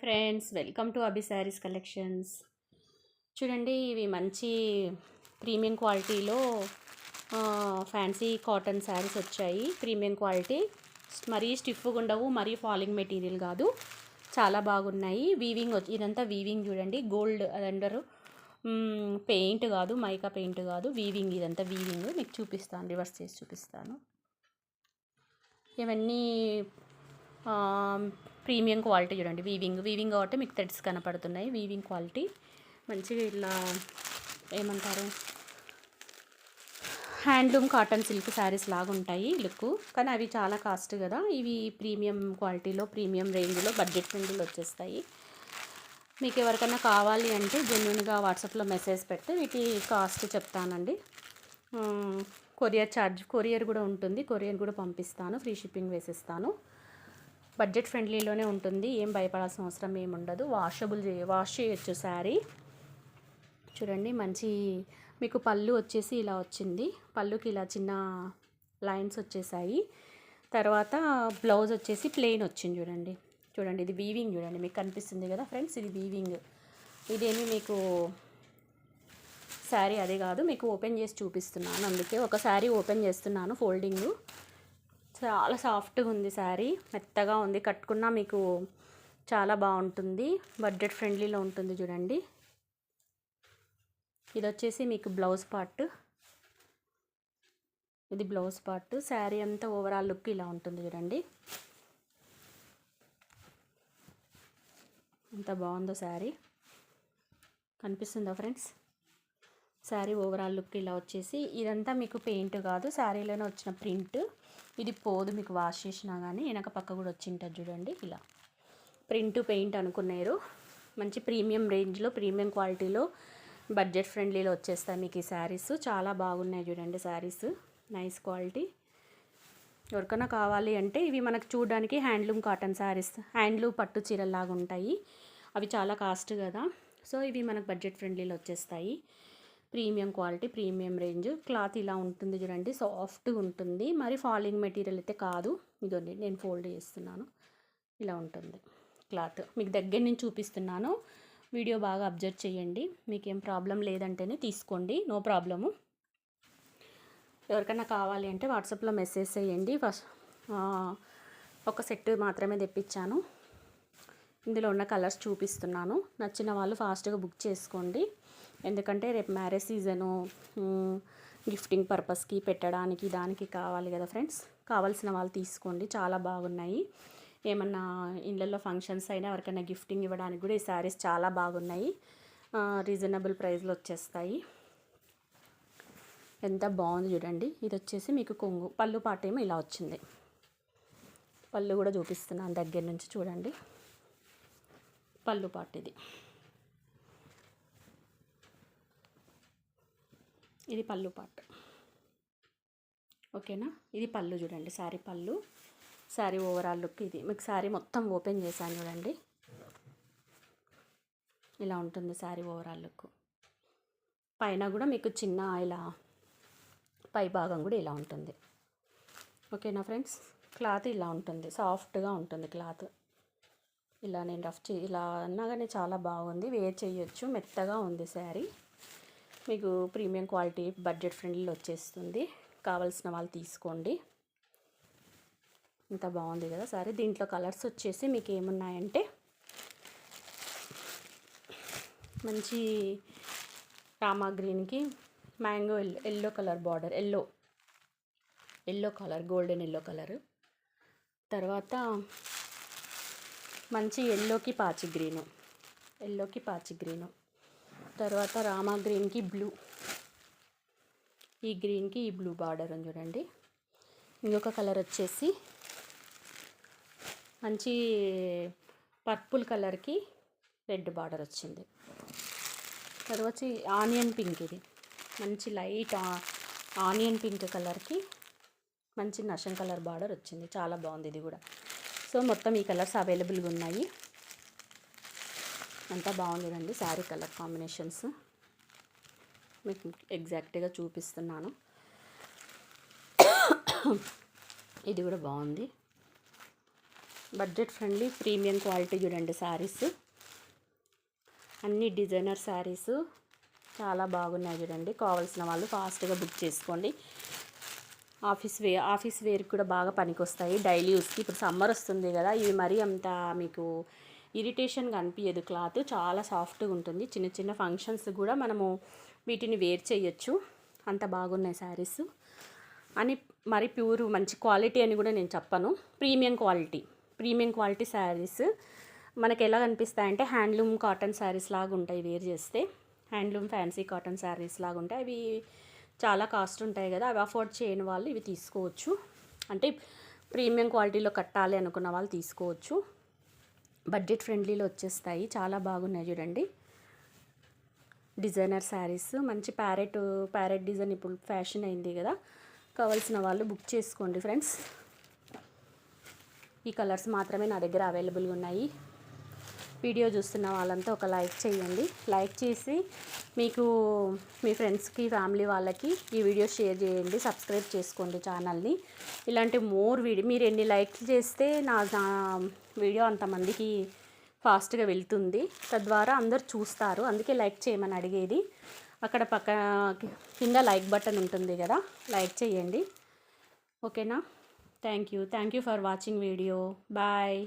Friends welcome to Abhi saris collections. చూడండి ఇవి మంచి ప్రీమియం క్వాలిటీలో ఫ్యాన్సీ కాటన్ శారీస్ వచ్చాయి. Premium quality. మరీ స్టిఫ్గా ఉండవు మరీ ఫాలింగ్ మెటీరియల్ కాదు. చాలా బాగున్నాయి. వీవింగ్ వచ్చి ఇదంతా వీవింగ్ చూడండి. గోల్డ్ అదంటారు పెయింట్ కాదు మైకా పెయింట్ కాదు. వీవింగ్ ఇదంతా వీవింగ్. మీకు చూపిస్తాను రివర్స్ చేసి చూపిస్తాను. ఇవన్నీ ప్రీమియం క్వాలిటీ చూడండి. వీవింగ్ వీవింగ్ కాబట్టి మీకు థ్రెడ్స్ కనపడుతున్నాయి. వీవింగ్ క్వాలిటీ మంచిగా ఇలా ఏమంటారు? హ్యాండ్లూమ్ కాటన్ సిల్క్ శారీస్ లాగా ఉంటాయి లుక్. కానీ అవి చాలా కాస్ట్ కదా. ఇవి ప్రీమియం క్వాలిటీలో ప్రీమియం రేంజ్లో బడ్జెట్ ఫ్రెండ్లీలో వచ్చేస్తాయి. మీకు ఎవరికైనా కావాలి అంటే జెన్యున్గా వాట్సాప్లో మెసేజ్ పెడితే వీటి కాస్ట్ చెప్తానండి. కొరియర్ ఛార్జ్ కొరియర్ కూడా ఉంటుంది. కొరియర్ కూడా పంపిస్తాను. ఫ్రీ షిప్పింగ్ వేసిస్తాను. బడ్జెట్ ఫ్రెండ్లీలోనే ఉంటుంది. ఏం భయపడాల్సిన అవసరం ఏమి ఉండదు. వాషబుల్ వాష్ చేయొచ్చు శారీ. చూడండి మంచి మీకు పళ్ళు వచ్చేసి ఇలా వచ్చింది. పళ్ళుకి ఇలా చిన్న లైన్స్ వచ్చేసాయి. తర్వాత బ్లౌజ్ వచ్చేసి ప్లెయిన్ వచ్చింది చూడండి. చూడండి ఇది వీవింగ్ చూడండి. మీకు కనిపిస్తుంది కదా ఫ్రెండ్స్ ఇది వీవింగ్ ఇదేమి మీకు శారీ అదే కాదు మీకు ఓపెన్ చేసి చూపిస్తున్నాను. అందుకే ఒక శారీ ఓపెన్ చేస్తున్నాను ఫోల్డింగ్ చాలా సాఫ్ట్గా ఉంది శారీ. మెత్తగా ఉంది. కట్టుకున్నా మీకు చాలా బాగుంటుంది. బడ్జెట్ ఫ్రెండ్లీలో ఉంటుంది చూడండి. ఇది వచ్చేసి మీకు బ్లౌజ్ పార్ట్. ఇది బ్లౌజ్ పార్ట్. శారీ అంతా ఓవరాల్ లుక్ ఇలా ఉంటుంది చూడండి. ఎంత బాగుందో శారీ. కనిపిస్తుందా ఫ్రెండ్స్? శారీ ఓవరాల్ లుక్ ఇలా వచ్చేసి ఇదంతా మీకు పెయింట్ కాదు శారీలోనే వచ్చిన ప్రింట్. ఇది పోదు మీకు వాష్ చేసినా కానీ వెనక పక్క కూడా వచ్చింటుంది చూడండి ఇలా. ప్రింట్ పెయింట్ అనుకున్నారు. మంచి ప్రీమియం రేంజ్లో ప్రీమియం క్వాలిటీలో బడ్జెట్ ఫ్రెండ్లీలో వచ్చేస్తాయి మీకు ఈ శారీస్. చాలా బాగున్నాయి చూడండి శారీస్. Nice quality. ఎవరికైనా కావాలి అంటే ఇవి మనకు చూడడానికి హ్యాండ్లూమ్ కాటన్ శారీస్ హ్యాండ్లూమ్ పట్టు చీరల్లాగా ఉంటాయి అవి చాలా కాస్ట్ కదా. సో ఇవి మనకు బడ్జెట్ ఫ్రెండ్లీలో వచ్చేస్తాయి. Premium quality premium range. Cloth ఇలా ఉంటుంది చూడండి సాఫ్ట్గా ఉంటుంది. మరి ఫాలింగ్ మెటీరియల్ అయితే కాదు. ఇదండి నేను ఫోల్డ్ చేస్తున్నాను. ఇలా ఉంటుంది క్లాత్. మీకు దగ్గర నుంచి చూపిస్తున్నాను. వీడియో బాగా అబ్జర్వ్ చేయండి. మీకేం ప్రాబ్లం లేదంటేనే తీసుకోండి. No problem. ఎవరికైనా కావాలి అంటే వాట్సాప్లో మెసేజ్ చేయండి. ఫస్ట్ ఒక సెట్ మాత్రమే తెప్పించాను. ఇందులో ఉన్న కలర్స్ చూపిస్తున్నాను. నచ్చిన వాళ్ళు ఫాస్ట్గా బుక్ చేసుకోండి. ఎందుకంటే రేపు మ్యారేజ్ సీజను గిఫ్టింగ్ పర్పస్కి పెట్టడానికి దానికి కావాలి కదా ఫ్రెండ్స్? కావాల్సిన వాళ్ళు తీసుకోండి చాలా బాగున్నాయి. ఏమన్నా ఇళ్ళల్లో ఫంక్షన్స్ అయినా ఎవరికైనా గిఫ్టింగ్ ఇవ్వడానికి కూడా ఈ శారీస్ చాలా బాగున్నాయి. రీజనబుల్ ప్రైస్లో వచ్చేస్తాయి. ఎంత బాగుంది చూడండి. ఇది వచ్చేసి మీకు కొంగు పళ్ళు పాట ఏమో ఇలా వచ్చింది. పళ్ళు కూడా చూపిస్తున్నాను దగ్గర నుంచి చూడండి. పళ్ళు పాట ఇది. ఇది పళ్ళు పాట ఓకేనా? ఇది పళ్ళు చూడండి శారీ పళ్ళు. శారీ ఓవరాల్ లుక్ ఇది. మీకు శారీ మొత్తం ఓపెన్ చేశాను చూడండి. ఇలా ఉంటుంది శారీ ఓవరాల్ లుక్. పైన కూడా మీకు చిన్న ఇలా పై భాగం కూడా ఇలా ఉంటుంది. ఓకేనా ఫ్రెండ్స్? క్లాత్ ఇలా ఉంటుంది సాఫ్ట్గా ఉంటుంది క్లాత్. ఇలా నేను రఫ్ చే ఇలా అన్నా కానీ చాలా బాగుంది. వేర్ చేయొచ్చు మెత్తగా ఉంది శారీ మీకు ప్రీమియం క్వాలిటీ బడ్జెట్ ఫ్రెండ్లీలో వచ్చేస్తుంది. కావాల్సిన వాళ్ళు తీసుకోండి. ఇంత బాగుంది కదా సరే. దీంట్లో కలర్స్ వచ్చేసి మీకు ఏమున్నాయంటే మంచి రామా గ్రీన్కి mango yellow yellow colour border yellow yellow colour golden yellow colour. తర్వాత మంచి ఎల్లోకి పాచి గ్రీను ఎల్లోకి పాచి గ్రీను. తర్వాత రామా గ్రీన్కి బ్లూ. ఈ గ్రీన్కి ఈ బ్లూ బార్డర్ అని చూడండి. ఇంకొక కలర్ వచ్చేసి మంచి పర్పుల్ కలర్కి రెడ్ బార్డర్ వచ్చింది. తర్వాత ఆనియన్ పింక్ ఇది. మంచి లైట్ ఆనియన్ పింక్ కలర్కి మంచి నషం కలర్ బార్డర్ వచ్చింది. చాలా బాగుంది ఇది కూడా. సో మొత్తం ఈ కలర్స్ అవైలబుల్గా ఉన్నాయి. అంతా బాగుంది చూడండి శారీ కలర్ కాంబినేషన్స్. మీకు ఎగ్జాక్ట్గా చూపిస్తున్నాను. ఇది కూడా బాగుంది. బడ్జెట్ ఫ్రెండ్లీ ప్రీమియం క్వాలిటీ చూడండి శారీస్. అన్ని డిజైనర్ శారీస్ చాలా బాగున్నాయి చూడండి. కావాల్సిన వాళ్ళు ఫాస్ట్గా బుక్ చేసుకోండి. ఆఫీస్ వే ఆఫీస్ వేర్ కూడా బాగా పనికొస్తాయి. డైలీ యూస్కి ఇప్పుడు సమ్మర్ వస్తుంది కదా ఇవి మరీ అంత మీకు ఇరిటేషన్గా అనిపించదు క్లాత్ చాలా సాఫ్ట్గా ఉంటుంది. చిన్న చిన్న ఫంక్షన్స్ కూడా మనము వీటిని వేర్ చేయొచ్చు. అంత బాగున్నాయి శారీస్. అని మరి ప్యూర్ మంచి క్వాలిటీ అని కూడా నేను చెప్పను. Premium quality. Premium quality saris మనకి ఎలా కనిపిస్తాయంటే హ్యాండ్లూమ్ కాటన్ శారీస్ లాగా ఉంటాయి వేర్ చేస్తే. హ్యాండ్లూమ్ ఫ్యాన్సీ కాటన్ శారీస్ లాగా ఉంటాయి. అవి చాలా కాస్ట్ ఉంటాయి కదా. అవి అఫోర్డ్ చేయని వాళ్ళు ఇవి తీసుకోవచ్చు. అంటే ప్రీమియం క్వాలిటీలో కట్టాలి అనుకున్న వాళ్ళు తీసుకోవచ్చు. బడ్జెట్ ఫ్రెండ్లీలో వచ్చేస్తాయి. చాలా బాగున్నాయి చూడండి. డిజైనర్ శారీస్ మంచి ప్యారెట్ ప్యారెట్ డిజైన్ ఇప్పుడు ఫ్యాషన్ అయింది కదా. కావాల్సిన వాళ్ళు బుక్ చేసుకోండి ఫ్రెండ్స్. ఈ కలర్స్ మాత్రమే నా దగ్గర అవైలబుల్గా ఉన్నాయి. వీడియో చూస్తున్న వాళ్ళంతా ఒక లైక్ చేయండి. లైక్ చేసి మీకు మీ ఫ్రెండ్స్కి ఫ్యామిలీ వాళ్ళకి ఈ వీడియో షేర్ చేయండి. సబ్స్క్రైబ్ చేసుకోండి ఛానల్ని. ఇలాంటి మోర్ వీడియో మీరు ఎన్ని లైక్స్ చేస్తే నా నా వీడియో అంతమందికి ఫాస్ట్గా వెళ్తుంది. తద్వారా అందరు చూస్తారు. అందుకే లైక్ చేయమని అడిగేది. అక్కడ పక్క కింద లైక్ బటన్ ఉంటుంది కదా లైక్ చేయండి. ఓకేనా? Thank you. Thank you for watching video. Bye.